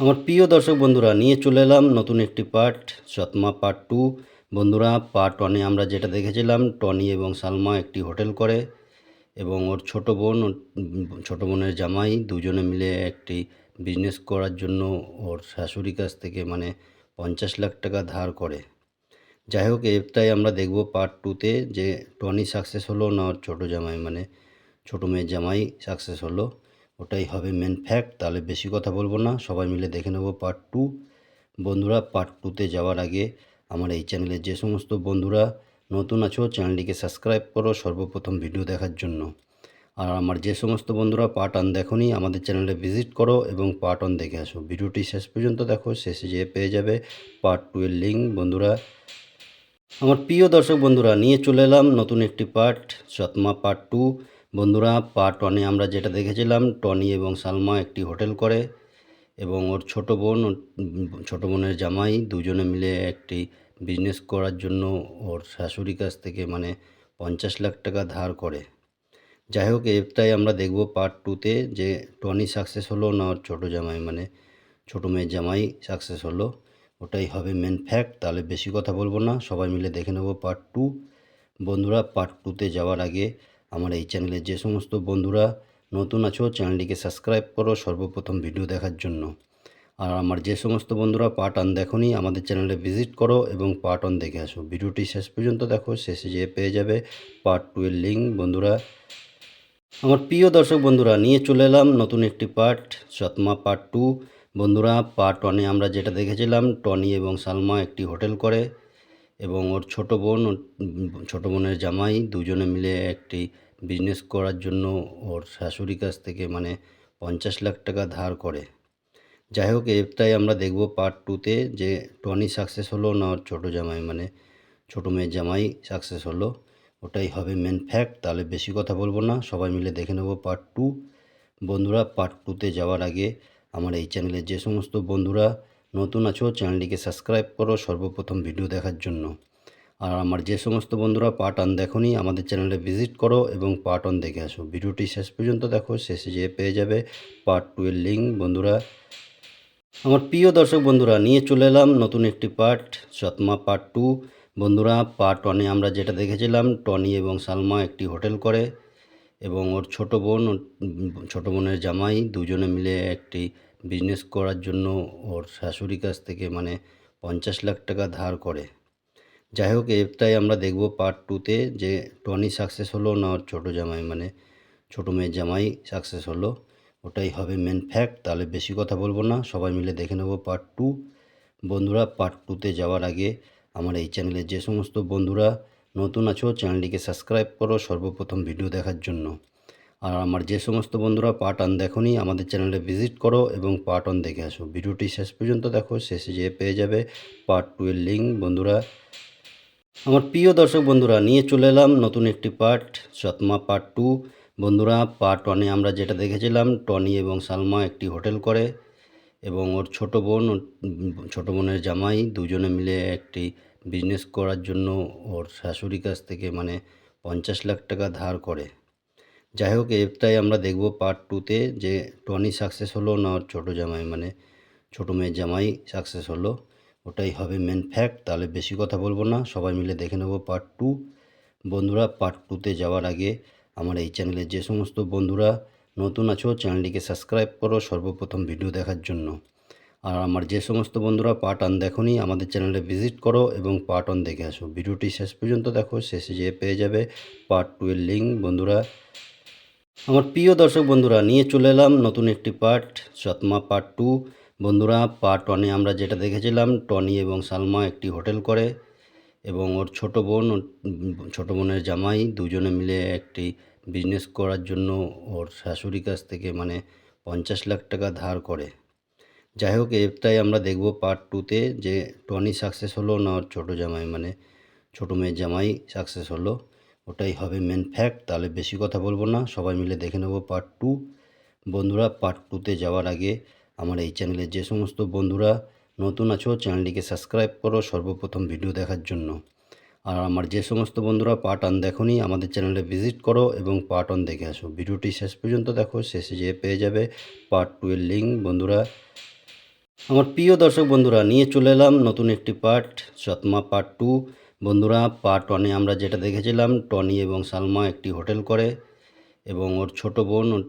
আমার প্রিয় দর্শক বন্ধুরা, নিয়ে চলে এলাম নতুন একটি পার্ট, সৎমা পার্ট টু। বন্ধুরা, পার্ট ওয়ানে আমরা যেটা দেখেছিলাম, টনি এবং সালমা একটি হোটেল করে এবং ওর ছোট বোন ছোট বোনের জামাই দুজনে মিলে একটি বিজনেস করার জন্য ওর শাশুড়ির কাছ থেকে মানে পঞ্চাশ লাখ টাকা ধার করে। যাই হোক এটাই আমরা দেখব পার্ট টুতে যে টনি সাকসেস হলো না ওর ছোটো জামাই মানে ছোটো মেয়ের জামাই সাকসেস হলো। ওটাই হবে মেন ফ্যাক্ট তাহলে বেশি কথা বলব না। সবাই মিলে দেখে নেব পার্ট টু বন্ধুরা পার্ট টুতে যাওয়ার আগে আমার এই চ্যানেলে যে সমস্ত বন্ধুরা নতুন আছো চ্যানেলটিকে সাবস্ক্রাইব করো সর্বপ্রথম ভিডিও দেখার জন্য। আর আমার যে সমস্ত বন্ধুরা পার্ট অন দেখোনি, আমাদের চ্যানেলে ভিজিট করো এবং পার্ট অন দেখে আসো। ভিডিওটি শেষ পর্যন্ত দেখো, শেষে যেয়ে পেয়ে যাবে পার্ট টু এর লিঙ্ক বন্ধুরা, আমার প্রিয় দর্শক বন্ধুরা, নিয়ে চলে এলাম নতুন একটি পার্ট সৎমা পার্ট টু বন্ধুরা পার্ট ওয়ানে আমরা যেটা দেখেছিলাম, টনি এবং সালমা একটি হোটেল করে এবং ওর ছোট বোন ছোট বোনের জামাই দুজনে মিলে একটি বিজনেস করার জন্য ওর শাশুড়ির কাছ থেকে মানে পঞ্চাশ লাখ টাকা ধার করে। যাই হোক, এটাই আমরা দেখব পার্ট টুতে যে টনি সাকসেস হলো না ওর ছোটো জামাই মানে ছোটো মেয়ের জামাই সাকসেস হলো। ওটাই হবে মেন ফ্যাক্ট তাহলে বেশি কথা বলব না, সবাই মিলে দেখে নেব পার্ট টু বন্ধুরা পার্ট টুতে যাওয়ার আগে আমার এই চ্যানেলে যে সমস্ত বন্ধুরা নতুন আছো, চ্যানেলটিকে সাবস্ক্রাইব করো সর্বপ্রথম ভিডিও দেখার জন্য। আর আমার যে সমস্ত বন্ধুরা পার্ট অন দেখোনি, আমাদের চ্যানেলে ভিজিট করো এবং পার্ট অন দেখে আসো। ভিডিওটি শেষ পর্যন্ত দেখো, শেষে যেয়ে পেয়ে যাবে পার্ট টু এর লিঙ্ক বন্ধুরা, আমার প্রিয় দর্শক বন্ধুরা, নিয়ে চলে এলাম নতুন একটি পার্ট সৎমা পার্ট টু বন্ধুরা পার্ট ওয়ানে আমরা যেটা দেখেছিলাম, টনি এবং সালমা একটি হোটেল করে এবং ওর ছোট বোন, ছোট বোনের জামাই দুজনে মিলে একটি বিজনেস করার জন্য ওর শাশুড়ির কাছ থেকে মানে পঞ্চাশ লাখ টাকা ধার করে। যাই হোক এটাই আমরা দেখব পার্ট টুতে যে টনি সাকসেস হলো না ওর ছোটো জামাই মানে ছোটো মেয়ের জামাই সাকসেস হলো। ওটাই হবে মেন ফ্যাক্ট তাহলে বেশি কথা বলব না। সবাই মিলে দেখে নেব পার্ট টু বন্ধুরা পার্ট টুতে যাওয়ার আগে আমার এই চ্যানেলে যে সমস্ত বন্ধুরা নতুন আছো চ্যানেলটিকে সাবস্ক্রাইব করো সর্বপ্রথম ভিডিও দেখার জন্য। আর আমার যে সমস্ত বন্ধুরা পার্ট অন দেখোনি, আমাদের চ্যানেলে ভিজিট করো এবং পার্ট অন দেখে আসো। ভিডিওটি শেষ পর্যন্ত দেখো, শেষে যেয়ে পেয়ে যাবে পার্ট টু এর লিঙ্ক বন্ধুরা, আমার প্রিয় দর্শক বন্ধুরা, নিয়ে চলে এলাম নতুন একটি পার্ট সৎমা পার্ট টু বন্ধুরা পার্ট ওয়ানে আমরা যেটা দেখেছিলাম, টনি এবং সালমা একটি হোটেল করে এবং ওর ছোট বোন ছোট বোনের জামাই দুজনে মিলে একটি বিজনেস করার জন্য ওর শাশুড়ির কাছ থেকে মানে পঞ্চাশ লাখ টাকা ধার করে। যাই হোক এটাই আমরা দেখব পার্ট টুতে যে টনি সাকসেস হলো না ওর ছোটো জামাই মানে ছোটো মেয়ের জামাই সাকসেস হলো। ওটাই হবে মেন ফ্যাক্ট তাহলে বেশি কথা বলব না। সবাই মিলে দেখে নেব পার্ট টু বন্ধুরা পার্ট টুতে যাওয়ার আগে আমার এই চ্যানেলে যে সমস্ত বন্ধুরা নতুন আছো চ্যানেলটিকে সাবস্ক্রাইব করো সর্বপ্রথম ভিডিও দেখার জন্য। আর আমার যে সমস্ত বন্ধুরা পার্ট অন দেখোনি, আমাদের চ্যানেলে ভিজিট করো এবং পার্ট অন দেখে আসো। ভিডিওটি শেষ পর্যন্ত দেখো, শেষে যেয়ে পেয়ে যাবে পার্ট টু এর লিঙ্ক বন্ধুরা আমার প্রিয় দর্শক বন্ধুরা, নিয়ে চলে এলাম নতুন একটি পার্ট সৎমা পার্ট টু বন্ধুরা পার্ট ওয়ানে আমরা যেটা দেখেছিলাম, টনি এবং সালমা একটি হোটেল করে এবং ওর ছোট বোন ছোট বোনের জামাই দুজনে মিলে একটি বিজনেস করার জন্য ওর শাশুড়ির কাছ থেকে মানে পঞ্চাশ লাখ টাকা ধার করে। যাই হোক এটাই আমরা দেখব পার্ট টুতে যে টনি সাকসেস হলো না ওর ছোটো জামাই মানে ছোটো মেয়ের জামাই সাকসেস হলো। ওটাই হবে মেন ফ্যাক্ট তাহলে বেশি কথা বলব না। সবাই মিলে দেখে নেব পার্ট টু বন্ধুরা পার্ট টুতে যাওয়ার আগে আমার এই চ্যানেলে যে সমস্ত বন্ধুরা নতুন আছো চ্যানেলটিকে সাবস্ক্রাইব করো সর্বপ্রথম ভিডিও দেখার জন্য। আর আমার যে সমস্ত বন্ধুরা পার্ট অন দেখোনি, আমাদের চ্যানেলে ভিজিট করো এবং পার্ট অন দেখে আসো। ভিডিওটি শেষ পর্যন্ত দেখো, শেষে যেয়ে পেয়ে যাবে পার্ট টু এর লিঙ্ক বন্ধুরা, আমার প্রিয় দর্শক বন্ধুরা, নিয়ে চলে এলাম নতুন একটি পার্ট সৎমা পার্ট টু বন্ধুরা পার্ট ওয়ানে আমরা যেটা দেখেছিলাম, টনি এবং সালমা একটি হোটেল করে এবং ওর ছোট বোন, ছোট বোনের জামাই দুজনে মিলে একটি বিজনেস করার জন্য ওর শাশুড়ির কাছ থেকে মানে পঞ্চাশ লাখ টাকা ধার করে। যাই হোক এটাই আমরা দেখব পার্ট টুতে যে টনি সাকসেস হলো না ওর ছোটো জামাই মানে ছোটো মেয়ের জামাই সাকসেস হলো। ওটাই হবে মেন ফ্যাক্ট তাহলে বেশি কথা বলব না, সবাই মিলে দেখে নেব পার্ট টু বন্ধুরা পার্ট টুতে যাওয়ার আগে আমার এই চ্যানেলে যে সমস্ত বন্ধুরা নতুন আছো চ্যানেলটিকে সাবস্ক্রাইব করো সর্বপ্রথম ভিডিও দেখার জন্য। আর আমার যে সমস্ত বন্ধুরা পার্ট অন দেখোনি, আমাদের চ্যানেলে ভিজিট করো এবং পার্ট অন দেখে আসো। ভিডিওটি শেষ পর্যন্ত দেখো, শেষে যেয়ে পেয়ে যাবে পার্ট টু এর লিঙ্ক বন্ধুরা, আমার প্রিয় দর্শক বন্ধুরা, নিয়ে চলে এলাম নতুন একটি পার্ট সৎমা পার্ট টু বন্ধুরা পার্ট ওয়ানে আমরা যেটা দেখেছিলাম, টনি এবং সালমা একটি হোটেল করে। এবং ওর ছোট বোন, ওর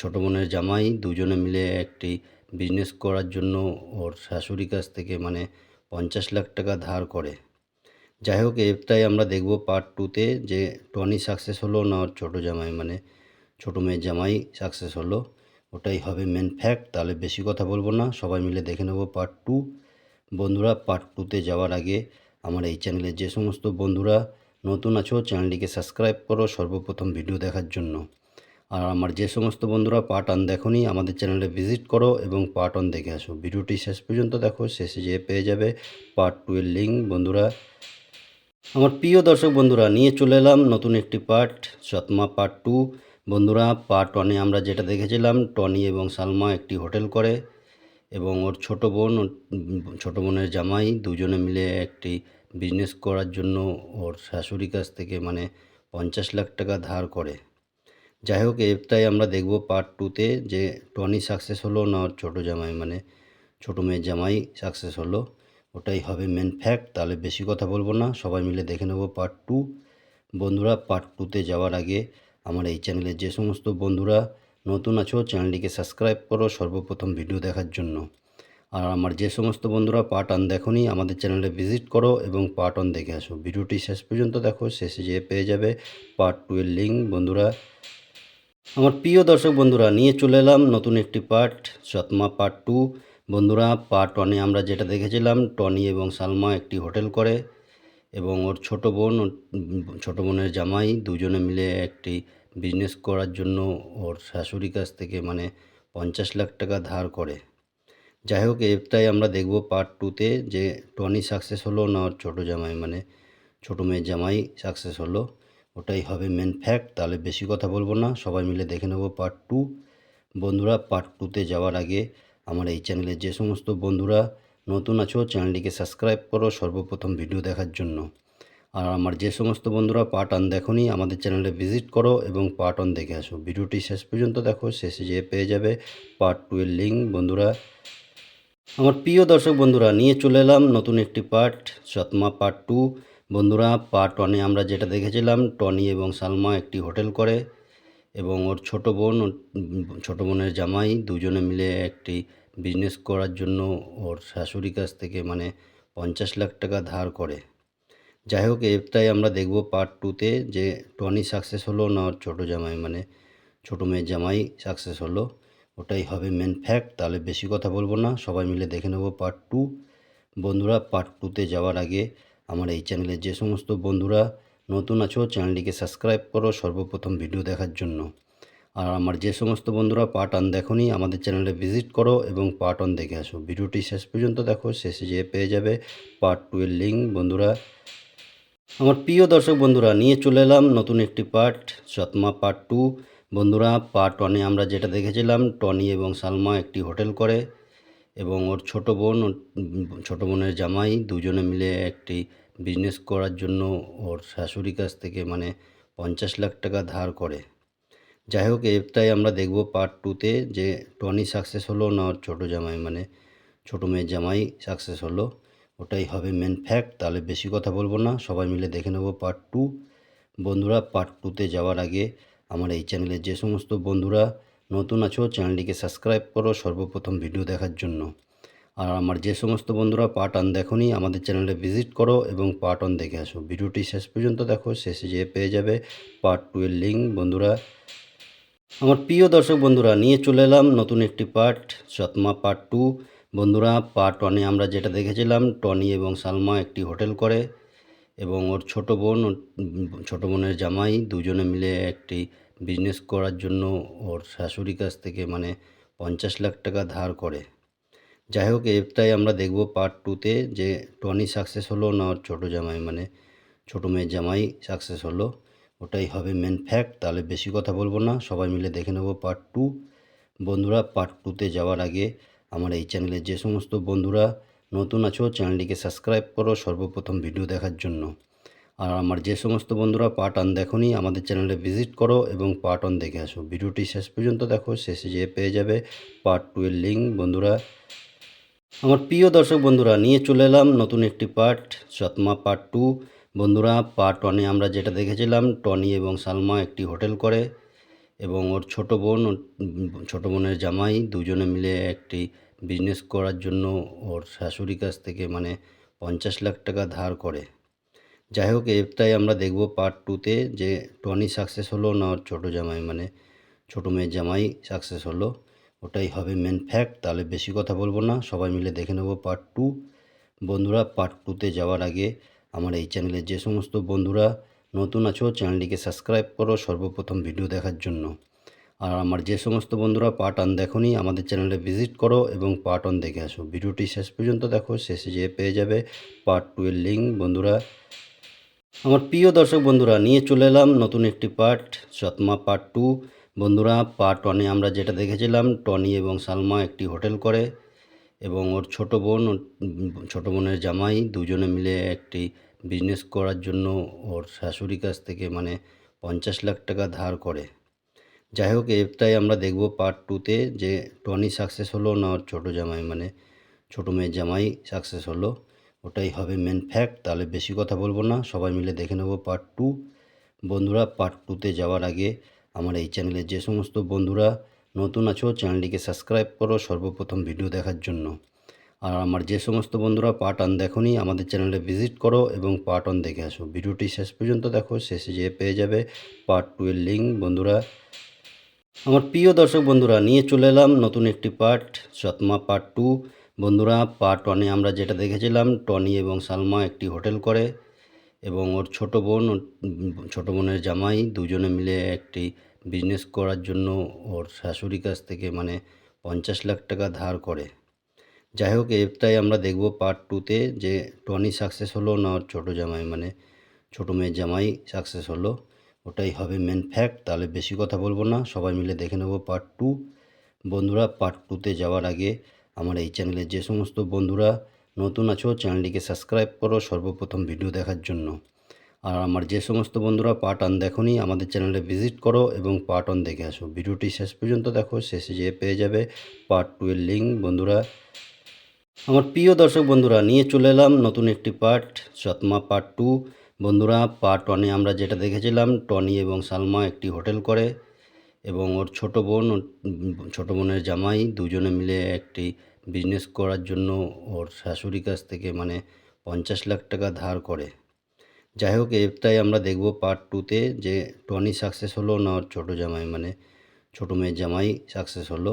ছোট বোনের জামাই দুজনে মিলে একটি বিজনেস করার জন্য ওর শাশুড়ির কাছ থেকে মানে পঞ্চাশ লাখ টাকা ধার করে। যাই হোক, এটাই আমরা দেখব পার্ট টুতে যে টনি সাকসেস হলো না ওর ছোটো জামাই মানে ছোটো মেয়ের জামাই সাকসেস হলো। ওটাই হবে মেন ফ্যাক্ট তাহলে বেশি কথা বলব না, সবাই মিলে দেখে নেব পার্ট টু বন্ধুরা পার্ট টুতে যাওয়ার আগে আমার এই চ্যানেলে যে সমস্ত বন্ধুরা নতুন আছো, চ্যানেলটিকে সাবস্ক্রাইব করো সর্বপ্রথম ভিডিও দেখার জন্য। আর আমার যে সমস্ত বন্ধুরা পার্ট অন দেখোনি, আমাদের চ্যানেলে ভিজিট করো এবং পার্ট অন দেখে আসো। ভিডিওটি শেষ পর্যন্ত দেখো, শেষে যেয়ে পেয়ে যাবে পার্ট টু এর লিঙ্ক বন্ধুরা, আমার প্রিয় দর্শক বন্ধুরা, নিয়ে চলে এলাম নতুন একটি পার্ট সৎমা পার্ট টু বন্ধুরা পার্ট ওয়ানে আমরা যেটা দেখেছিলাম, টনি এবং সালমা একটি হোটেল করে এবং ওর ছোট বোন, ছোট বোনের জামাই দুজনে মিলে একটি বিজনেস করার জন্য ওর শাশুড়ির কাছ থেকে মানে পঞ্চাশ লাখ টাকা ধার করে। যাই হোক, এটাই আমরা দেখব পার্ট টুতে যে টনি সাকসেস হলো না ওর ছোটো জামাই মানে ছোটো মেয়ের জামাই সাকসেস হলো। ওটাই হবে মেন ফ্যাক্ট তাহলে বেশি কথা বলব না। সবাই মিলে দেখে নেব পার্ট টু বন্ধুরা পার্ট টুতে যাওয়ার আগে আমার এই চ্যানেলে যে সমস্ত বন্ধুরা নতুন আছো চ্যানেলটিকে সাবস্ক্রাইব করো সর্বপ্রথম ভিডিও দেখার জন্য। আর আমার যে সমস্ত বন্ধুরা পার্ট অন দেখোনি, আমাদের চ্যানেলে ভিজিট করো এবং পার্ট অন দেখে আসো। ভিডিওটি শেষ পর্যন্ত দেখো, শেষে যেয়ে পেয়ে যাবে পার্ট টু এর লিঙ্ক বন্ধুরা, আমার প্রিয় দর্শক বন্ধুরা, নিয়ে চলে এলাম নতুন একটি পার্ট সৎমা পার্ট টু বন্ধুরা পার্ট ওয়ানে আমরা যেটা দেখেছিলাম, টনি এবং সালমা একটি হোটেল করে এবং ওর ছোট বোন ছোট বোনের জামাই দুজনে মিলে একটি বিজনেস করার জন্য ওর শাশুড়ির কাছ থেকে মানে পঞ্চাশ লাখ টাকা ধার করে। যাই হোক, এটাই আমরা দেখব পার্ট টুতে যে টনি সাকসেস হলো না ওর ছোটো জামাই মানে ছোটো মেয়ের জামাই সাকসেস হলো। ওটাই হবে মেন ফ্যাক্ট তাহলে বেশি কথা বলব না। সবাই মিলে দেখে নেব পার্ট টু বন্ধুরা পার্ট টুতে যাওয়ার আগে আমার এই চ্যানেলে যে সমস্ত বন্ধুরা নতুন আছো চ্যানেলটিকে সাবস্ক্রাইব করো সর্বপ্রথম ভিডিও দেখার জন্য। আর আমার যে সমস্ত বন্ধুরা পার্ট অন দেখোনি, আমাদের চ্যানেলে ভিজিট করো এবং পার্ট অন দেখে আসো। ভিডিওটি শেষ পর্যন্ত দেখো। শেষে যেয়ে পেয়ে যাবে পার্ট টু এর লিঙ্ক বন্ধুরা আমার প্রিয় দর্শক বন্ধুরা, নিয়ে চলে এলাম নতুন একটি পার্ট সৎমা পার্ট টু বন্ধুরা পার্ট ওয়ানে আমরা যেটা দেখেছিলাম, টনি এবং সালমা একটি হোটেল করে এবং ওর ছোট বোন ছোট বোনের জামাই দুজনে মিলে একটি বিজনেস করার জন্য ওর শাশুড়ির কাছ থেকে মানে পঞ্চাশ লাখ টাকা ধার করে। যাই হোক এটাই আমরা দেখব পার্ট টুতে যে টনি সাকসেস হলো না ওর ছোটো জামাই মানে ছোটো মেয়ের জামাই সাকসেস হলো। ওটাই হবে মেন ফ্যাক্ট তাহলে বেশি কথা বলব না। সবাই মিলে দেখে নেব পার্ট টু বন্ধুরা পার্ট টুতে যাওয়ার আগে আমার এই চ্যানেলে যে সমস্ত বন্ধুরা নতুন আছো চ্যানেলটিকে সাবস্ক্রাইব করো সর্বপ্রথম ভিডিও দেখার জন্য। আর আমার যে সমস্ত বন্ধুরা পার্ট অন দেখোনি, আমাদের চ্যানেলে ভিজিট করো এবং পার্ট অন দেখে আসো। ভিডিওটি শেষ পর্যন্ত দেখো, শেষে যেয়ে পেয়ে যাবে পার্ট টু এর লিঙ্ক বন্ধুরা, আমার প্রিয় দর্শক বন্ধুরা, নিয়ে চলে এলাম নতুন একটি পার্ট সৎমা পার্ট টু বন্ধুরা পার্ট ওয়ানে আমরা যেটা দেখেছিলাম, টনি এবং সালমা একটি হোটেল করে এবং ওর ছোট বোন ছোট বোনের জামাই দুজনে মিলে একটি বিজনেস করার জন্য ওর শাশুড়ির কাছ থেকে মানে পঞ্চাশ লাখ টাকা ধার করে। যাই হোক এটাই আমরা দেখব পার্ট টুতে যে টনি সাকসেস হলো না ওর ছোটো জামাই মানে ছোটো মেয়ের জামাই সাকসেস হলো। ওটাই হবে মেন ফ্যাক্ট তাহলে বেশি কথা বলব না, সবাই মিলে দেখে নেব পার্ট টু বন্ধুরা পার্ট টুতে যাওয়ার আগে আমার এই চ্যানেলে যে সমস্ত বন্ধুরা নতুন আছো চ্যানেলটিকে সাবস্ক্রাইব করো সর্বপ্রথম ভিডিও দেখার জন্য। আর আমার যে সমস্ত বন্ধুরা পার্ট অন দেখোনি, আমাদের চ্যানেলে ভিজিট করো এবং পার্ট অন দেখে আসো। ভিডিওটি শেষ পর্যন্ত দেখো, শেষে যেয়ে পেয়ে যাবে পার্ট টু এর লিঙ্ক বন্ধুরা, আমার প্রিয় দর্শক বন্ধুরা, নিয়ে চলে এলাম নতুন একটি পার্ট সৎমা পার্ট টু বন্ধুরা পার্ট ওয়ানে আমরা যেটা দেখেছিলাম, টনি এবং সালমা একটি হোটেল করে। এবং ওর ছোট বোন ছোট বোনের জামাই দুজনে মিলে একটি বিজনেস করার জন্য ওর শাশুড়ির কাছ থেকে মানে পঞ্চাশ লাখ টাকা ধার করে। যাই হোক, এটাই আমরা দেখব পার্ট টুতে যে টনি সাকসেস হলো না ওর ছোটো জামাই মানে ছোটো মেয়ের জামাই সাকসেস হলো। ওটাই হবে মেন ফ্যাক্ট তাহলে বেশি কথা বলব না, সবাই মিলে দেখে নেব পার্ট টু বন্ধুরা পার্ট টুতে যাওয়ার আগে আমার এই চ্যানেলে যে সমস্ত বন্ধুরা নতুন আছো, চ্যানেলটিকে সাবস্ক্রাইব করো, সর্বপ্রথম ভিডিও দেখার জন্য। আর আমার যে সমস্ত বন্ধুরা পার্ট অন দেখোনি, আমাদের চ্যানেলে ভিজিট করো এবং পার্ট অন দেখে আসো। ভিডিওটি শেষ পর্যন্ত দেখো, শেষে যেয়ে পেয়ে যাবে পার্ট টু এর লিঙ্ক বন্ধুরা, আমার প্রিয় দর্শক বন্ধুরা, নিয়ে চলে এলাম নতুন একটি পার্ট সৎমা পার্ট টু বন্ধুরা পার্ট ওয়ানে আমরা যেটা দেখেছিলাম, টনি এবং সালমা একটি হোটেল করে এবং ওর ছোট বোন ছোট বোনের জামাই দুজনে মিলে একটি বিজনেস করার জন্য ওর শাশুড়ির কাছ থেকে মানে পঞ্চাশ লাখ টাকা ধার করে। যাই হোক এটাই আমরা দেখব পার্ট টুতে যে টনি সাকসেস হলো না ওর ছোটো জামাই মানে ছোটো মেয়ের জামাই সাকসেস হলো। ওটাই হবে মেন ফ্যাক্ট তাহলে বেশি কথা বলব না। সবাই মিলে দেখে নেব পার্ট টু বন্ধুরা পার্ট টুতে যাওয়ার আগে আমার এই চ্যানেলে যে সমস্ত বন্ধুরা নতুন আছো চ্যানেলটিকে সাবস্ক্রাইব করো। সর্বপ্রথম ভিডিও দেখার জন্য। আর আমার যে সমস্ত বন্ধুরা পার্ট অন দেখোনি, আমাদের চ্যানেলে ভিজিট করো এবং পার্ট অন দেখে আসো। ভিডিওটি শেষ পর্যন্ত দেখো, শেষে যেয়ে পেয়ে যাবে পার্ট টু এর লিঙ্ক বন্ধুরা, আমার প্রিয় দর্শক বন্ধুরা, নিয়ে চলে এলাম নতুন একটি পার্ট সৎমা পার্ট টু বন্ধুরা পার্ট ওয়ানে আমরা যেটা দেখেছিলাম, টনি এবং সালমা একটি হোটেল করে এবং ওর ছোট বোন ছোট বোনের জামাই দুজনে মিলে একটি বিজনেস করার জন্য ওর শাশুড়ির কাছ থেকে মানে পঞ্চাশ লাখ টাকা ধার করে। যাই হোক, এটাই আমরা দেখব পার্ট টুতে যে টনি সাকসেস হলো না ওর ছোটো জামাই মানে ছোটো মেয়ের জামাই সাকসেস হলো। ওটাই হবে মেন ফ্যাক্ট তাহলে বেশি কথা বলব না। সবাই মিলে দেখে নেব পার্ট টু বন্ধুরা পার্ট টুতে যাওয়ার আগে আমার এই চ্যানেলে যে সমস্ত বন্ধুরা নতুন আছো চ্যানেলটিকে সাবস্ক্রাইব করো সর্বপ্রথম ভিডিও দেখার জন্য। আর আমার যে সমস্ত বন্ধুরা পার্ট অন দেখোনি, আমাদের চ্যানেলে ভিজিট করো এবং পার্ট অন দেখে আসো। ভিডিওটি শেষ পর্যন্ত দেখো। শেষে যেয়ে পেয়ে যাবে পার্ট টু এর লিঙ্ক বন্ধুরা আমার প্রিয় দর্শক বন্ধুরা, নিয়ে চলে এলাম নতুন একটি পার্ট, সৎমা পার্ট টু। বন্ধুরা, পার্ট ওয়ানে আমরা যেটা দেখেছিলাম, টনি এবং সালমা একটি হোটেল করে এবং ওর ছোট বোন ছোট বোনের জামাই দুজনে মিলে একটি বিজনেস করার জন্য ওর শাশুড়ির কাছ থেকে মানে পঞ্চাশ লাখ টাকা ধার করে। যাই হোক এটাই আমরা দেখব পার্ট টুতে যে টনি সাকসেস হলো না ওর ছোটো জামাই মানে ছোটো মেয়ের জামাই সাকসেস হলো। ওটাই হবে মেন ফ্যাক্ট তাহলে বেশি কথা বলব না। সবাই মিলে দেখে নেব পার্ট টু বন্ধুরা পার্ট টুতে যাওয়ার আগে আমার এই চ্যানেলে যে সমস্ত বন্ধুরা নতুন আছো চ্যানেলটিকে সাবস্ক্রাইব করো সর্বপ্রথম ভিডিও দেখার জন্য। আর আমার যে সমস্ত বন্ধুরা পার্ট অন দেখোনি, আমাদের চ্যানেলে ভিজিট করো এবং পার্ট অন দেখে আসো। ভিডিওটি শেষ পর্যন্ত দেখো, শেষে যেয়ে পেয়ে যাবে পার্ট টু এর লিঙ্ক বন্ধুরা, আমার প্রিয় দর্শক বন্ধুরা, নিয়ে চলে এলাম নতুন একটি পার্ট সৎমা পার্ট টু বন্ধুরা পার্ট ওয়ানে আমরা যেটা দেখেছিলাম, টনি এবং সালমা একটি হোটেল করে এবং ওর ছোট বোন ছোট বোনের জামাই দুজনে মিলে একটি বিজনেস করার জন্য ওর শাশুড়ির কাছ থেকে মানে পঞ্চাশ লাখ টাকা ধার করে। যাই হোক এটাই আমরা দেখব পার্ট টুতে যে টনি সাকসেস হলো না ওর ছোটো জামাই মানে ছোটো মেয়ের জামাই সাকসেস হলো।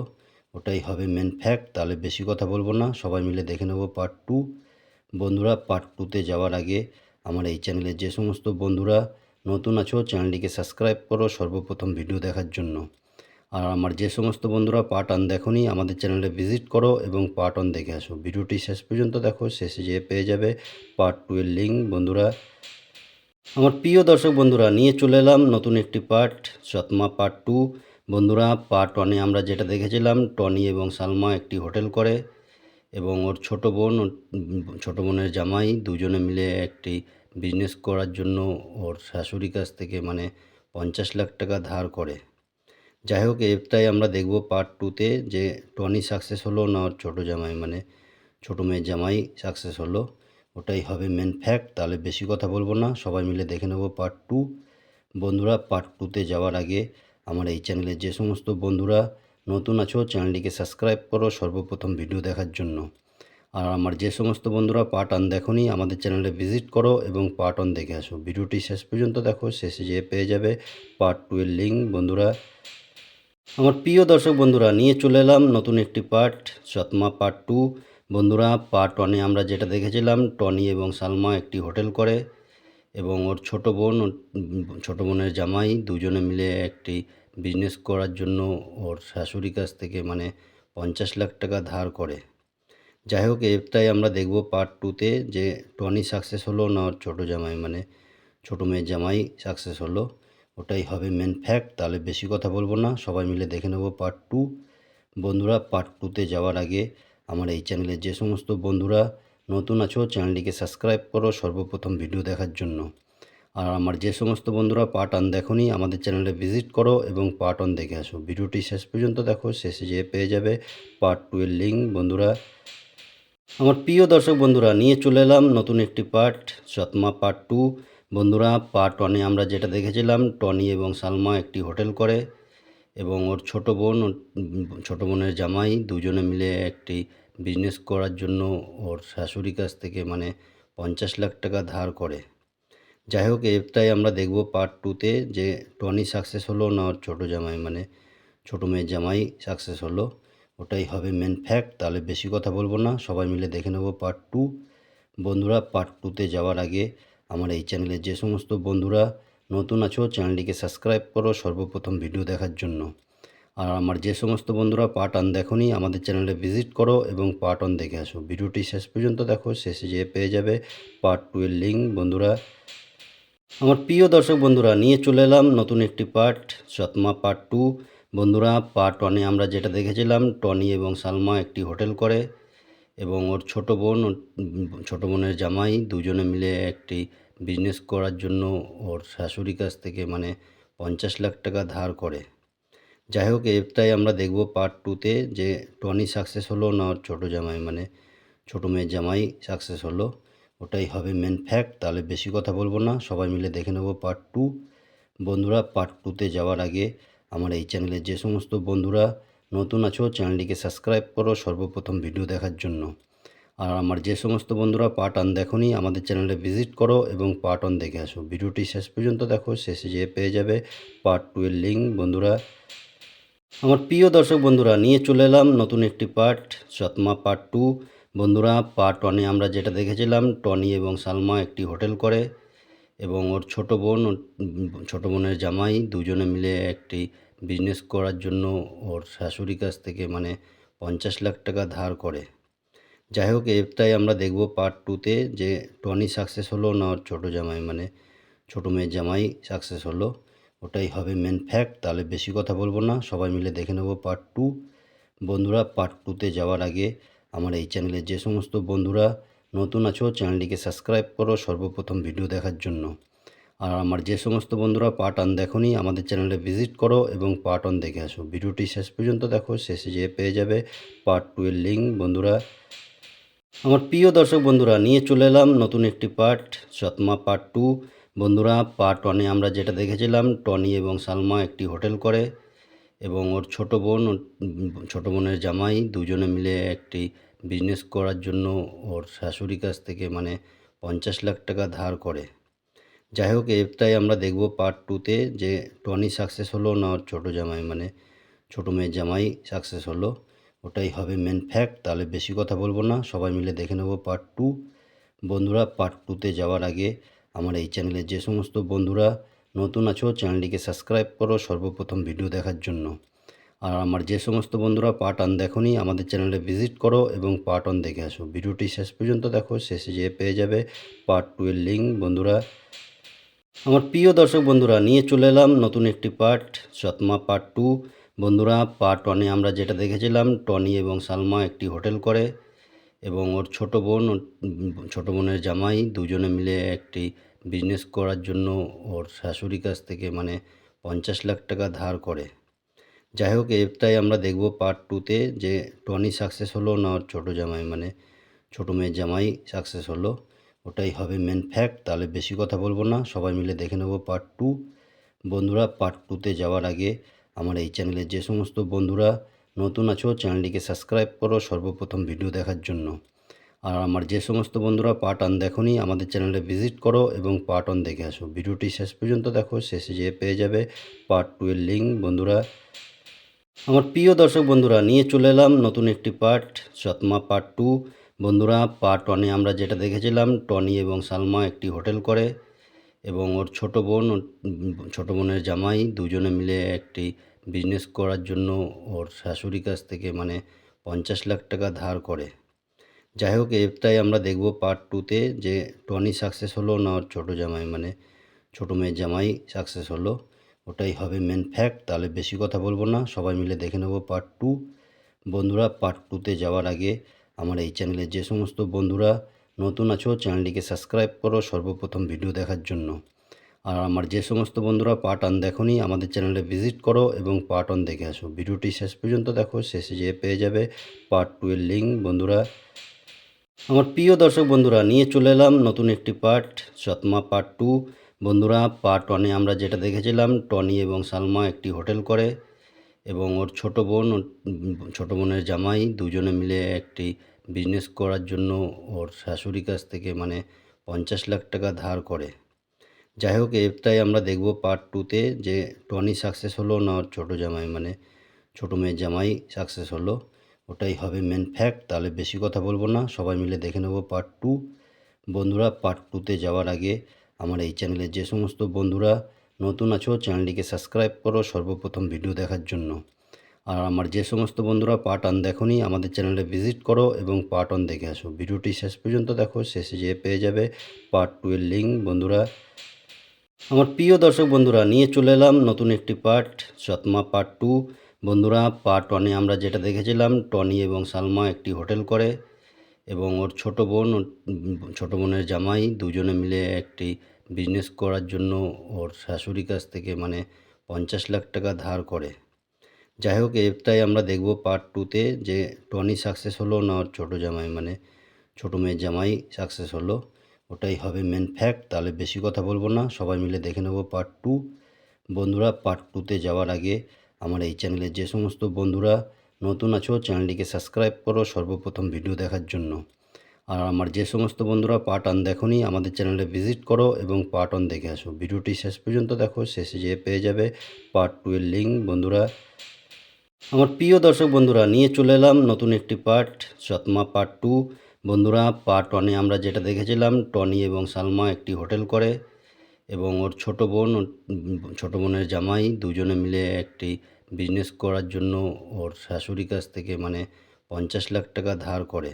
ওটাই হবে মেন ফ্যাক্ট তাহলে বেশি কথা বলব না, সবাই মিলে দেখে নেব পার্ট টু বন্ধুরা পার্ট টুতে যাওয়ার আগে আমার এই চ্যানেলে যে সমস্ত বন্ধুরা নতুন আছো, চ্যানেলটিকে সাবস্ক্রাইব করো সর্বপ্রথম ভিডিও দেখার জন্য। আর আমার যে সমস্ত বন্ধুরা পার্ট অন দেখোনি, আমাদের চ্যানেলে ভিজিট করো এবং পার্ট অন দেখে আসো। ভিডিওটি শেষ পর্যন্ত দেখো, শেষে যেয়ে পেয়ে যাবে পার্ট টু এর লিঙ্ক বন্ধুরা, আমার প্রিয় দর্শক বন্ধুরা, নিয়ে চলে এলাম নতুন একটি পার্ট সৎমা পার্ট টু বন্ধুরা পার্ট ওয়ানে আমরা যেটা দেখেছিলাম, টনি এবং সালমা একটি হোটেল করে। এবং ওর ছোট বোন, ওর ছোট বোনের জামাই দুজনে মিলে একটি বিজনেস করার জন্য ওর শাশুড়ির কাছ থেকে মানে পঞ্চাশ লাখ টাকা ধার করে। যাই হোক এটাই আমরা দেখব পার্ট টুতে যে টনি সাকসেস হলো না ওর ছোটো জামাই মানে ছোটো মেয়ের জামাই সাকসেস হলো। ওটাই হবে মেন ফ্যাক্ট তাহলে বেশি কথা বলব না। সবাই মিলে দেখে নেব পার্ট টু বন্ধুরা পার্ট টুতে যাওয়ার আগে আমার এই চ্যানেলে যে সমস্ত বন্ধুরা নতুন আছো, চ্যানেলটিকে সাবস্ক্রাইব করো সর্বপ্রথম ভিডিও দেখার জন্য। আর আমার যে সমস্ত বন্ধুরা পার্ট অন দেখোনি, আমাদের চ্যানেলে ভিজিট করো এবং পার্ট অন দেখে আসো। ভিডিওটি শেষ পর্যন্ত দেখো, শেষে যেয়ে পেয়ে যাবে পার্ট টু এর লিঙ্ক বন্ধুরা, আমার প্রিয় দর্শক বন্ধুরা, নিয়ে চলে এলাম নতুন একটি পার্ট সৎমা পার্ট টু বন্ধুরা পার্ট ওয়ানে আমরা যেটা দেখেছিলাম, টনি এবং সালমা একটি হোটেল করে এবং ওর ছোট বোন, ছোট বোনের জামাই দুজনে মিলে একটি বিজনেস করার জন্য ওর শাশুড়ির কাছ থেকে মানে পঞ্চাশ লাখ টাকা ধার করে। যাই হোক, এটাই আমরা দেখব পার্ট টুতে যে টনি সাকসেস হলো না ওর ছোটো জামাই মানে ছোটো মেয়ের জামাই সাকসেস হলো, ওটাই হবে মেন ফ্যাক্ট তাহলে বেশি কথা বলব না, সবাই মিলে দেখে নেব পার্ট টু বন্ধুরা পার্ট টুতে যাওয়ার আগে আমার এই চ্যানেলে যে সমস্ত বন্ধুরা নতুন আছো চ্যানেলটিকে সাবস্ক্রাইব করো সর্বপ্রথম ভিডিও দেখার জন্য। আর আমার যে সমস্ত বন্ধুরা পার্ট অন দেখোনি, আমাদের চ্যানেলে ভিজিট করো এবং পার্ট অন দেখে আসো। ভিডিওটি শেষ পর্যন্ত দেখো, শেষে যেয়ে পেয়ে যাবে পার্ট টু এর লিঙ্ক বন্ধুরা, আমার প্রিয় দর্শক বন্ধুরা, নিয়ে চলে এলাম নতুন একটি পার্ট সৎমা পার্ট টু বন্ধুরা পার্ট ওয়ানে আমরা যেটা দেখেছিলাম, টনি এবং সালমা একটি হোটেল করে এবং ওর ছোট বোন, ছোট বোনের জামাই দুজনে মিলে একটি বিজনেস করার জন্য ওর শাশুড়ির কাছ থেকে মানে পঞ্চাশ লাখ টাকা ধার করে। যাই হোক, এটাই আমরা দেখব পার্ট টুতে যে টনি সাকসেস হলো না ওর ছোটো জামাই মানে ছোটো মেয়ের জামাই সাকসেস হলো। ওটাই হবে মেন ফ্যাক্ট তাহলে বেশি কথা বলব না। সবাই মিলে দেখে নেব পার্ট টু বন্ধুরা পার্ট টুতে যাওয়ার আগে আমার এই চ্যানেলে যে সমস্ত বন্ধুরা নতুন আছো চ্যানেলটিকে সাবস্ক্রাইব করো সর্বপ্রথম ভিডিও দেখার জন্য। আর আমার যে সমস্ত বন্ধুরা পার্ট অন দেখোনি, আমাদের চ্যানেলে ভিজিট করো এবং পার্ট অন দেখে আসো। ভিডিওটি শেষ পর্যন্ত দেখো, শেষে যেয়ে পেয়ে যাবে পার্ট টু এর লিঙ্ক বন্ধুরা আমার প্রিয় দর্শক বন্ধুরা, নিয়ে চলে এলাম নতুন একটি পার্ট, সৎমা পার্ট টু। বন্ধুরা, পার্ট ওয়ানে আমরা যেটা দেখেছিলাম, টনি এবং সালমা একটি হোটেল করে এবং ওর ছোট বোন ছোট বোনের জামাই দুজনে মিলে একটি বিজনেস করার জন্য ওর শাশুড়ির কাছ থেকে মানে পঞ্চাশ লাখ টাকা ধার করে। যাই হোক এটাই আমরা দেখব পার্ট টুতে যে টনি সাকসেস হলো না ওর ছোটো জামাই মানে ছোটো মেয়ের জামাই সাকসেস হলো। ওটাই হবে মেন ফ্যাক্ট তাহলে বেশি কথা বলব না। সবাই মিলে দেখে নেব পার্ট টু বন্ধুরা পার্ট টুতে যাওয়ার আগে আমার এই চ্যানেলে যে সমস্ত বন্ধুরা নতুন আছো চ্যানেলটিকে সাবস্ক্রাইব করো সর্বপ্রথম ভিডিও দেখার জন্য। আর আমার যে সমস্ত বন্ধুরা পার্ট অন দেখোনি, আমাদের চ্যানেলে ভিজিট করো এবং পার্ট অন দেখে আসো। ভিডিওটি শেষ পর্যন্ত দেখো, শেষে যেয়ে পেয়ে যাবে পার্ট টু এর লিঙ্ক বন্ধুরা, আমার প্রিয় দর্শক বন্ধুরা, নিয়ে চলে এলাম নতুন একটি পার্ট সৎমা পার্ট টু বন্ধুরা পার্ট ওয়ানে আমরা যেটা দেখেছিলাম, টনি এবং সালমা একটি হোটেল করে এবং ওর ছোট বোন ছোট বোনের জামাই দুজনে মিলে একটি বিজনেস করার জন্য ওর শাশুড়ির কাছ থেকে মানে পঞ্চাশ লাখ টাকা ধার করে। যাই হোক এটাই আমরা দেখব পার্ট টুতে যে টনি সাকসেস হলো না ওর ছোটো জামাই মানে ছোটো মেয়ের জামাই সাকসেস হলো। ওটাই হবে মেন ফ্যাক্ট তাহলে বেশি কথা বলব না, সবাই মিলে দেখে নেব পার্ট টু বন্ধুরা পার্ট টুতে যাওয়ার আগে আমার এই চ্যানেলে যে সমস্ত বন্ধুরা নতুন আছো, চ্যানেলটিকে সাবস্ক্রাইব করো সর্বপ্রথম ভিডিও দেখার জন্য। আর আমার যে সমস্ত বন্ধুরা পার্ট অন দেখোনি, আমাদের চ্যানেলে ভিজিট করো এবং পার্ট অন দেখে আসো। ভিডিওটি শেষ পর্যন্ত দেখো, শেষে যেয়ে পেয়ে যাবে পার্ট টু এর লিঙ্ক বন্ধুরা, আমার প্রিয় দর্শক বন্ধুরা, নিয়ে চলে এলাম নতুন একটি পার্ট সৎমা পার্ট টু বন্ধুরা পার্ট ওয়ানে আমরা যেটা দেখেছিলাম, টনি এবং সালমা একটি হোটেল করে এবং ওর ছোট বোন, ছোট বোনের জামাই দুজনে মিলে একটি বিজনেস করার জন্য ওর শাশুড়ির কাছ থেকে মানে পঞ্চাশ লাখ টাকা ধার করে। যাই হোক এটাই আমরা দেখব পার্ট টুতে যে টনি সাকসেস হলো না ওর ছোটো জামাই মানে ছোটো মেয়ের জামাই সাকসেস হলো। ওটাই হবে মেন ফ্যাক্ট তাহলে বেশি কথা বলব না। সবাই মিলে দেখে নেব পার্ট টু বন্ধুরা পার্ট টুতে যাওয়ার আগে আমার এই চ্যানেলে যে সমস্ত বন্ধুরা নতুন আছো চ্যানেলটিকে সাবস্ক্রাইব করো সর্বপ্রথম ভিডিও দেখার জন্য। আর আমার যে সমস্ত বন্ধুরা পার্ট অন দেখোনি, আমাদের চ্যানেলে ভিজিট করো এবং পার্ট অন দেখে আসো। ভিডিওটি শেষ পর্যন্ত দেখো, শেষে যেয়ে পেয়ে যাবে পার্ট টু এর লিঙ্ক বন্ধুরা, আমার প্রিয় দর্শক বন্ধুরা, নিয়ে চলে এলাম নতুন একটি পার্ট সৎমা পার্ট টু বন্ধুরা পার্ট ওয়ানে আমরা যেটা দেখেছিলাম, টনি এবং সালমা একটি হোটেল করে এবং ওর ছোট বোন ছোট বোনের জামাই দুজনে মিলে একটি বিজনেস করার জন্য ওর শাশুড়ির কাছ থেকে মানে পঞ্চাশ লাখ টাকা ধার করে। যাই হোক এটাই আমরা দেখব পার্ট টুতে যে টনি সাকসেস হলো না ওর ছোটো জামাই মানে ছোটো মেয়ের জামাই সাকসেস হলো। ওটাই হবে মেন ফ্যাক্ট তাহলে বেশি কথা বলব না। সবাই মিলে দেখে নেব পার্ট টু বন্ধুরা পার্ট টুতে যাওয়ার আগে আমার এই চ্যানেলে যে সমস্ত বন্ধুরা নতুন আছো চ্যানেলটিকে সাবস্ক্রাইব করো সর্বপ্রথম ভিডিও দেখার জন্য। আর আমার যে সমস্ত বন্ধুরা পার্ট অন দেখোনি, আমাদের চ্যানেলে ভিজিট করো এবং পার্ট অন দেখে আসো। ভিডিওটি শেষ পর্যন্ত দেখো, শেষে যেয়ে পেয়ে যাবে পার্ট টু এর লিঙ্ক বন্ধুরা আমার প্রিয় দর্শক বন্ধুরা, নিয়ে চলে এলাম নতুন একটি পার্ট, সৎমা পার্ট টু। বন্ধুরা, পার্ট ওয়ানে আমরা যেটা দেখেছিলাম, টনি এবং সালমা একটি হোটেল করে এবং ওর ছোট বোন ছোট বোনের জামাই দুজনে মিলে একটি বিজনেস করার জন্য ওর শাশুড়ির কাছ থেকে মানে পঞ্চাশ লাখ টাকা ধার করে। যাই হোক, এটাই আমরা দেখব পার্ট টুতে যে টনি সাকসেস হলো না ওর ছোটো জামাই মানে ছোটো মেয়ের জামাই সাকসেস হলো। ওটাই হবে মেন ফ্যাক্ট তাহলে বেশি কথা বলব না। সবাই মিলে দেখে নেব পার্ট টু বন্ধুরা পার্ট টুতে যাওয়ার আগে আমার এই চ্যানেলে যে সমস্ত বন্ধুরা নতুন আছো চ্যানেলটিকে সাবস্ক্রাইব করো সর্বপ্রথম ভিডিও দেখার জন্য। আর আমার যে সমস্ত বন্ধুরা পার্ট অন দেখোনি, আমাদের চ্যানেলে ভিজিট করো এবং পার্ট অন দেখে আসো। ভিডিওটি শেষ পর্যন্ত দেখো, শেষে যেয়ে পেয়ে যাবে পার্ট টু এর লিঙ্ক বন্ধুরা, আমার প্রিয় দর্শক বন্ধুরা, নিয়ে চলে এলাম নতুন একটি পার্ট সৎমা পার্ট টু বন্ধুরা পার্ট ওয়ানে আমরা যেটা দেখেছিলাম, টনি এবং সালমা একটি হোটেল করে এবং ওর ছোট বোন ছোট বোনের জামাই দুজনে মিলে একটি বিজনেস করার জন্য ওর শাশুড়ির কাছ থেকে মানে পঞ্চাশ লাখ টাকা ধার করে। যাই হোক এটাই আমরা দেখব পার্ট টুতে যে টনি সাকসেস হলো না ওর ছোটো জামাই মানে ছোটো মেয়ের জামাই সাকসেস হলো। ওটাই হবে মেন ফ্যাক্ট তাহলে বেশি কথা বলব না, সবাই মিলে দেখে নেব পার্ট টু বন্ধুরা পার্ট টুতে যাওয়ার আগে আমার এই চ্যানেলে যে সমস্ত বন্ধুরা নতুন আছো চ্যানেলটিকে সাবস্ক্রাইব করো সর্বপ্রথম ভিডিও দেখার জন্য। আর আমার যে সমস্ত বন্ধুরা পার্ট অন দেখোনি, আমাদের চ্যানেলে ভিজিট করো এবং পার্ট অন দেখে আসো। ভিডিওটি শেষ পর্যন্ত দেখো, শেষে যেয়ে পেয়ে যাবে পার্ট টু এর লিঙ্ক বন্ধুরা, আমার প্রিয় দর্শক বন্ধুরা, নিয়ে চলে এলাম নতুন একটি পার্ট সৎমা পার্ট টু বন্ধুরা পার্ট ওয়ানে আমরা যেটা দেখেছিলাম, টনি এবং সালমা একটি হোটেল করে। এবং ওর ছোট বোন, ওর ছোট বোনের জামাই দুজনে মিলে একটি বিজনেস করার জন্য ওর শাশুড়ির কাছ থেকে মানে পঞ্চাশ লাখ টাকা ধার করে। যাই হোক, এটাই আমরা দেখব পার্ট টুতে যে টনি সাকসেস হলো না ওর ছোটো জামাই মানে ছোটো মেয়ের জামাই সাকসেস হলো। ওটাই হবে মেন ফ্যাক্ট তাহলে বেশি কথা বলব না, সবাই মিলে দেখে নেব পার্ট টু বন্ধুরা পার্ট টুতে যাওয়ার আগে আমার এই চ্যানেলে যে সমস্ত বন্ধুরা নতুন আছো, চ্যানেলটিকে সাবস্ক্রাইব করো সর্বপ্রথম ভিডিও দেখার জন্য। আর আমার যে সমস্ত বন্ধুরা পার্ট অন দেখোনি, আমাদের চ্যানেলে ভিজিট করো এবং পার্ট অন দেখে আসো। ভিডিওটি শেষ পর্যন্ত দেখো, শেষে যেয়ে পেয়ে যাবে পার্ট টু এর লিঙ্ক বন্ধুরা, আমার প্রিয় দর্শক বন্ধুরা, নিয়ে চলে এলাম নতুন একটি পার্ট সৎমা পার্ট টু বন্ধুরা পার্ট ওয়ানে আমরা যেটা দেখেছিলাম, টনি এবং সালমা একটি হোটেল করে এবং ওর ছোট বোন, ছোট বোনের জামাই দুজনে মিলে একটি বিজনেস করার জন্য ওর শাশুড়ির কাছ থেকে মানে পঞ্চাশ লাখ টাকা ধার করে।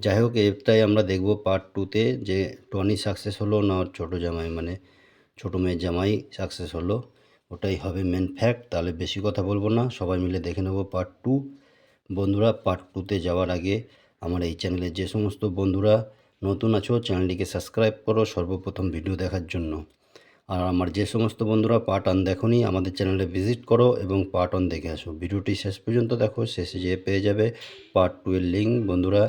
যাই হোক, এটাই আমরা দেখব পার্ট টুতে যে টনি সাকসেস হলো না ওর ছোটো জামাই মানে ছোটো মেয়ের জামাই সাকসেস হলো। ওটাই হবে মেন ফ্যাক্ট তাহলে বেশি কথা বলব না, সবাই মিলে দেখে নেব পার্ট টু বন্ধুরা পার্ট টুতে যাওয়ার আগে আমার এই চ্যানেলে যে সমস্ত বন্ধুরা নতুন আছো চ্যানেলটিকে সাবস্ক্রাইব করো সর্বপ্রথম ভিডিও দেখার জন্য। আর আমার যে সমস্ত বন্ধুরা পার্ট অন দেখোনি, আমাদের চ্যানেলে ভিজিট করো এবং পার্ট অন দেখে আসো। ভিডিওটি শেষ পর্যন্ত দেখো, শেষে যেয়ে পেয়ে যাবে পার্ট টু এর লিঙ্ক বন্ধুরা,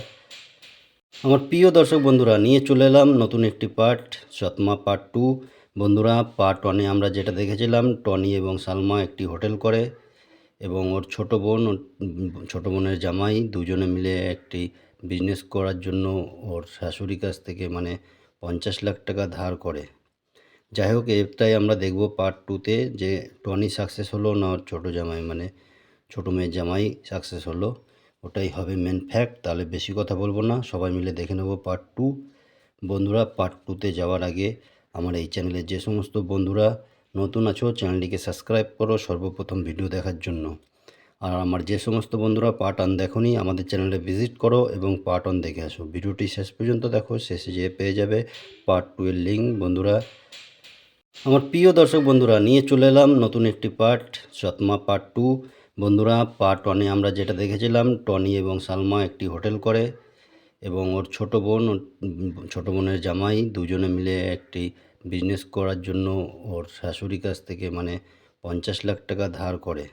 আমার প্রিয় দর্শক বন্ধুরা, নিয়ে চলে এলাম নতুন একটি পার্ট সৎমা পার্ট টু বন্ধুরা পার্ট ওয়ানে আমরা যেটা দেখেছিলাম, টনি এবং সালমা একটি হোটেল করে এবং ওর ছোট বোন ছোট বোনের জামাই দুজনে মিলে একটি বিজনেস করার জন্য ওর শাশুড়ির কাছ থেকে মানে পঞ্চাশ লাখ টাকা ধার করে। যাই হোক এটাই আমরা দেখব পার্ট টুতে যে টনি সাকসেস হলো না ওর ছোটো জামাই মানে ছোটো মেয়ের জামাই সাকসেস হলো। ওটাই হবে মেন ফ্যাক্ট তাহলে বেশি কথা বলব না। সবাই মিলে দেখে নেব পার্ট টু বন্ধুরা পার্ট টুতে যাওয়ার আগে আমার এই চ্যানেলে যে সমস্ত বন্ধুরা নতুন আছো চ্যানেলটিকে সাবস্ক্রাইব করো সর্বপ্রথম ভিডিও দেখার জন্য। আর আমার যে সমস্ত বন্ধুরা পার্ট অন দেখোনি, আমাদের চ্যানেলে ভিজিট করো এবং পার্ট অন দেখে আসো। ভিডিওটি শেষ পর্যন্ত দেখো, শেষে যেয়ে পেয়ে যাবে পার্ট টু এর লিঙ্ক বন্ধুরা আমার প্রিয় দর্শক বন্ধুরা, নিয়ে চলে এলাম নতুন একটি পার্ট সৎমা পার্ট টু বন্ধুরা পার্ট ওয়ানে আমরা যেটা দেখেছিলাম, টনি এবং সালমা একটি হোটেল করে এবং ওর ছোট বোন ছোট বোনের জামাই দুজনে মিলে একটি বিজনেস করার জন্য ওর শাশুড়ির কাছ থেকে মানে পঞ্চাশ লাখ টাকা ধার করে।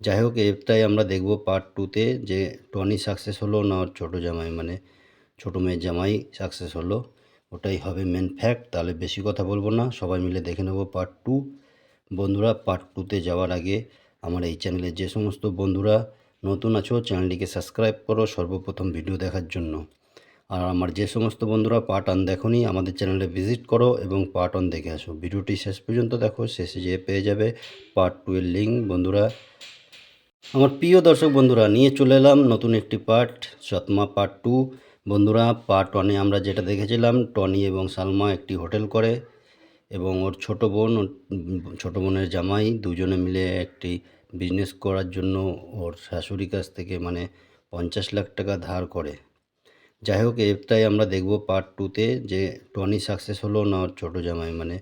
যাই হোক এটাই আমরা দেখব পার্ট টুতে যে টনি সাকসেস হলো না ওর ছোটো জামাই মানে ছোটো মেয়ের জামাই সাকসেস হলো। ওটাই হবে মেন ফ্যাক্ট তাহলে বেশি কথা বলব না। সবাই মিলে দেখে নেব পার্ট টু বন্ধুরা পার্ট টুতে যাওয়ার আগে আমার এই চ্যানেলে যে সমস্ত বন্ধুরা নতুন আছো চ্যানেলটিকে সাবস্ক্রাইব করো সর্বপ্রথম ভিডিও দেখার জন্য। আর আমার যে সমস্ত বন্ধুরা পার্ট অন দেখোনি, আমাদের চ্যানেলে ভিজিট করো এবং পার্ট অন দেখে আসো। ভিডিওটি শেষ পর্যন্ত দেখো, শেষে যেয়ে পেয়ে যাবে পার্ট টু এর লিঙ্ক বন্ধুরা, আমার প্রিয় দর্শক বন্ধুরা, নিয়ে চলে এলাম নতুন একটি পার্ট সৎমা পার্ট টু বন্ধুরা পার্ট ওয়ানে আমরা যেটা দেখেছিলাম, টনি এবং সালমা একটি হোটেল করে এবং ওর ছোট বোন ছোট বোনের জামাই দুজনে মিলে একটি বিজনেস করার জন্য ওর শাশুড়ির কাছ থেকে মানে পঞ্চাশ লাখ টাকা ধার করে। যাই হোক এটাই আমরা দেখব পার্ট টুতে যে টনি সাকসেস হলো না ওর ছোটো জামাই মানে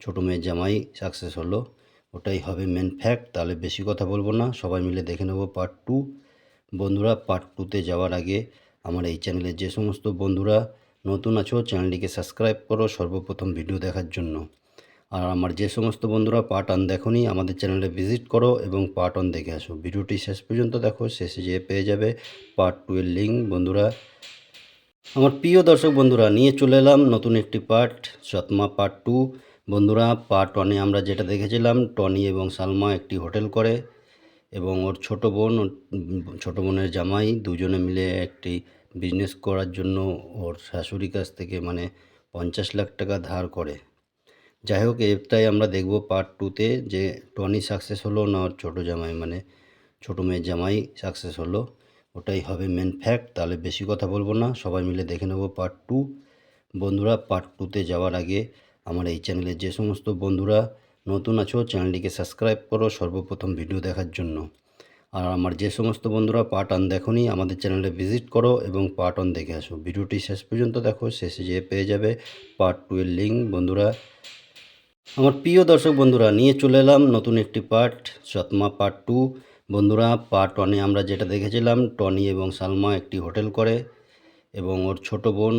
ছোটো মেয়ের জামাই সাকসেস হলো। ওটাই হবে মেন ফ্যাক্ট তাহলে বেশি কথা বলব না, সবাই মিলে দেখে নেব পার্ট টু বন্ধুরা পার্ট টুতে যাওয়ার আগে আমার এই চ্যানেলের যে সমস্ত বন্ধুরা নতুন আছো চ্যানেলটিকে সাবস্ক্রাইব করো সর্বপ্রথম ভিডিও দেখার জন্য। আর আমার যে সমস্ত বন্ধুরা পার্ট অন দেখনি, আমাদের চ্যানেলে ভিজিট করো এবং পার্ট অন দেখে আসো। ভিডিওটি শেষ পর্যন্ত দেখো, শেষে যেয়ে পেয়ে যাবে পার্ট টু এর লিঙ্ক বন্ধুরা, আমার প্রিয় দর্শক বন্ধুরা, নিয়ে চলে এলাম নতুন একটি পার্ট সতমা পার্ট টু বন্ধুরা পার্ট ওয়ানে আমরা যেটা দেখেছিলাম, টনি এবং সালমা একটি হোটেল করে। এবং ওর ছোট বোন ছোট বোনের জামাই দুজনে মিলে একটি বিজনেস করার জন্য ওর শাশুড়ির কাছ থেকে মানে পঞ্চাশ লাখ টাকা ধার করে। যাই হোক, এটাই আমরা দেখব পার্ট টুতে যে টনি সাকসেস হলো না ওর ছোটো জামাই মানে ছোটো মেয়ের জামাই সাকসেস হলো। ওটাই হবে মেন ফ্যাক্ট তাহলে বেশি কথা বলব না। সবাই মিলে দেখে নেব পার্ট টু বন্ধুরা পার্ট টুতে যাওয়ার আগে আমার এই চ্যানেলে যে সমস্ত বন্ধুরা নতুন আছো, চ্যানেলটিকে সাবস্ক্রাইব করো, সর্বপ্রথম ভিডিও দেখার জন্য। আর আমার যে সমস্ত বন্ধুরা পার্ট অন দেখোনি, আমাদের চ্যানেলে ভিজিট করো এবং পার্ট অন দেখে আসো। ভিডিওটি শেষ পর্যন্ত দেখো, শেষে যেয়ে পেয়ে যাবে পার্ট টু এর লিঙ্ক বন্ধুরা, আমার প্রিয় দর্শক বন্ধুরা, নিয়ে চলে এলাম নতুন একটি পার্ট সতমা পার্ট টু বন্ধুরা পার্ট ওয়ানে আমরা যেটা দেখেছিলাম, টনি এবং সালমা একটি হোটেল করে এবং ওর ছোট বোন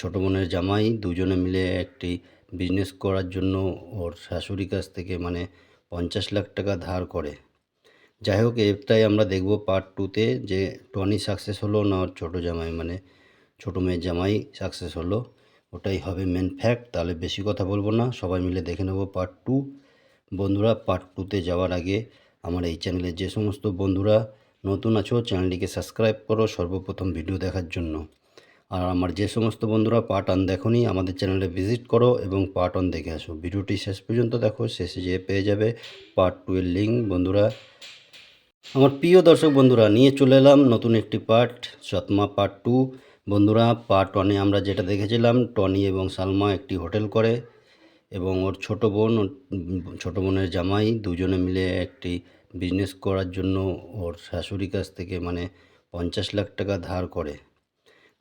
ছোট বোনের জামাই দুজনে মিলে একটি বিজনেস করার জন্য ওর শাশুড়ির কাছ থেকে মানে পঞ্চাশ লাখ টাকা ধার করে। যাই হোক, এটাই আমরা দেখব পার্ট টুতে যে টনি সাকসেস হলো না ওর ছোটো জামাই মানে ছোটো মেয়ের জামাই সাকসেস হলো। ওটাই হবে মেন ফ্যাক্ট তাহলে বেশি কথা বলব না, সবাই মিলে দেখে নেব পার্ট টু বন্ধুরা পার্ট টুতে যাওয়ার আগে আমার এই চ্যানেলে যে সমস্ত বন্ধুরা নতুন আছো চ্যানেলটিকে সাবস্ক্রাইব করো সর্বপ্রথম ভিডিও দেখার জন্য। আর আমার যে সমস্ত বন্ধুরা পার্ট অন দেখনি, আমাদের চ্যানেলে ভিজিট করো এবং পার্ট অন দেখে আসো। ভিডিওটি শেষ পর্যন্ত দেখো, শেষে যেয়ে পেয়ে যাবে পার্ট টু এর লিঙ্ক বন্ধুরা, আমার প্রিয় দর্শক বন্ধুরা, নিয়ে চলে এলাম নতুন একটি পার্ট সতমা পার্ট টু বন্ধুরা পার্ট ওয়ানে আমরা যেটা দেখেছিলাম, টনি এবং সালমা একটি হোটেল করে এবং ওর ছোট বোন ছোট বোনের জামাই দুজনে মিলে একটি বিজনেস করার জন্য ওর শাশুড়ির কাছ থেকে মানে পঞ্চাশ লাখ টাকা ধার করে।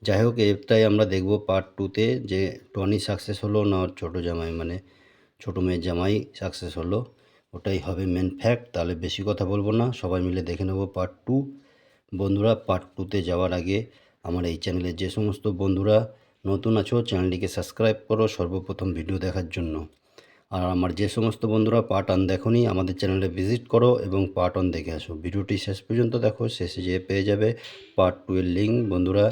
যাই হোক এটাই আমরা দেখব পার্ট টুতে যে টনি সাকসেস হলো না ওর ছোটো জামাই মানে ছোটো মেয়ের জামাই সাকসেস হলো। ওটাই হবে মেন ফ্যাক্ট তাহলে বেশি কথা বলব না। সবাই মিলে দেখে নেব পার্ট টু বন্ধুরা পার্ট টুতে যাওয়ার আগে আমার এই চ্যানেলে যে সমস্ত বন্ধুরা নতুন আছো চ্যানেলটিকে সাবস্ক্রাইব করো সর্বপ্রথম ভিডিও দেখার জন্য। আর আমার যে সমস্ত বন্ধুরা পার্ট অন দেখোনি, আমাদের চ্যানেলে ভিজিট করো এবং পার্ট অন দেখে আসো। ভিডিওটি শেষ পর্যন্ত দেখো, শেষে যেয়ে পেয়ে যাবে পার্ট টু এর লিঙ্ক বন্ধুরা